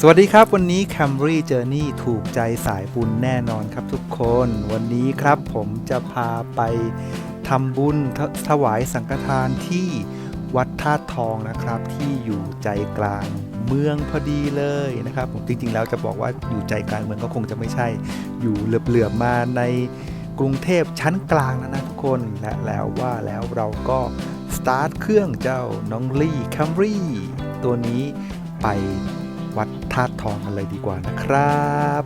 สวัสดีครับวันนี้ Camry Journey ถูกใจสายบุญแน่นอนครับทุกคน วันนี้ครับผมจะพาไปทำบุญถถวายสังฆทานที่วัดธาตุทองนะครับ ที่อยู่ใจกลางเมืองพอดีเลยนะครับ ผมจริง ๆ แล้วจะบอกว่าอยู่ใจกลางเมืองก็คงจะไม่ใช่ อยู่เหลือบๆมาในกรุงเทพชั้นกลางแล้วนะทุกคนและแล้วว่าแล้วเราก็สตาร์ทเครื่องเจ้าน้องลี่ Camry ตัวนี้ไป ธาตุทองกันเลยดีกว่านะครับ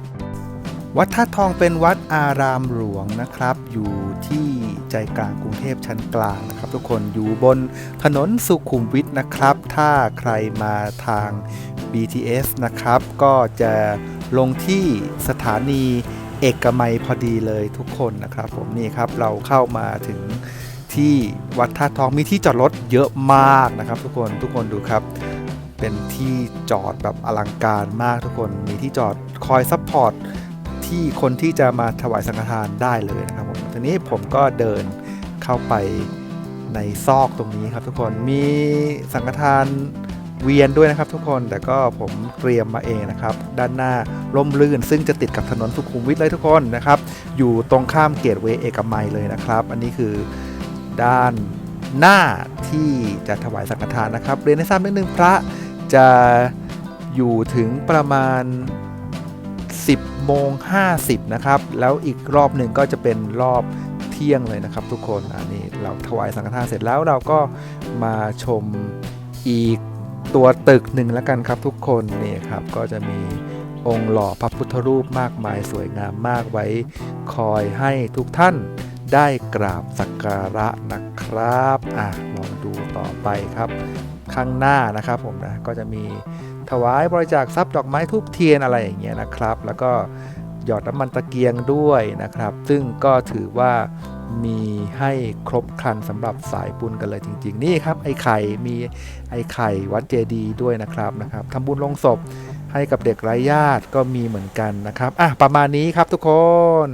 วัดธาตุทองเป็นวัดอารามหลวงนะครับ อยู่ที่ใจกลางกรุงเทพชั้นกลางนะครับ ทุกคนอยู่บนถนนสุขุมวิทนะครับ ถ้าใครมาทาง BTS นะครับ ก็จะลงที่สถานีเอกมัยพอดีเลยทุกคนนะครับผมนี่ครับเราเข้ามาถึงที่วัดธาตุทองมีที่จอดรถเยอะมากนะครับ ทุกคนทุกคนดูครับ เป็นที่จอดแบบอลังการมากทุกคน มีที่จอดคอยซัพพอร์ตที่คนที่จะมาถวายสังฆทานได้เลยนะครับผมทีนี้ผมก็เดินเข้าไปในซอกตรงนี้ครับทุกคน มีสังฆทานเวียนด้วยนะครับทุกคน แต่ก็ผมเตรียมมาเองนะครับ ด้านหน้าร่มรื่น ซึ่งจะติดกับถนนสุขุมวิทเลยทุกคนนะครับ อยู่ตรงข้ามเกตเวย์เอกมัยเลยนะครับ อันนี้คือด้านหน้าที่จะถวายสังฆทานนะครับ เรียนให้ทราบนิดนึงพระ จะอยู่ถึงประมาณ 10โมง50 นะครับ แล้วอีกรอบหนึ่งก็จะเป็นรอบเที่ยงเลยนะครับ ทุกคนอันนี้เราถวายสังฆทานเสร็จแล้วเราก็มาชมอีกตัวตึกหนึ่งแล้วกันครับทุกคนนี่ครับก็จะมีองค์หล่อพระพุทธรูปมากมายสวยงามมากไว้ คอยให้ทุกท่านได้กราบสักการะนะครับ อะลองดูต่อไปครับ ข้างหน้านะครับผมนะก็จะมีถวายบริจาคทรัพย์ดอกไม้ทูบเทียนอะไรอย่างเงี้ยนะครับ แล้วก็หยอดน้ำมันตะเกียงด้วยนะครับ ซึ่งก็ถือว่ามีให้ครบครันสำหรับสายบุญกันเลยจริง ๆ นี่ครับไอ้ไข่มีไอ้ไข่วัดเจดีด้วยนะครับนะครับทำบุญลงศพให้กับเด็กไร้ญาติก็มีเหมือนกันนะครับอะประมาณนี้ครับทุกคน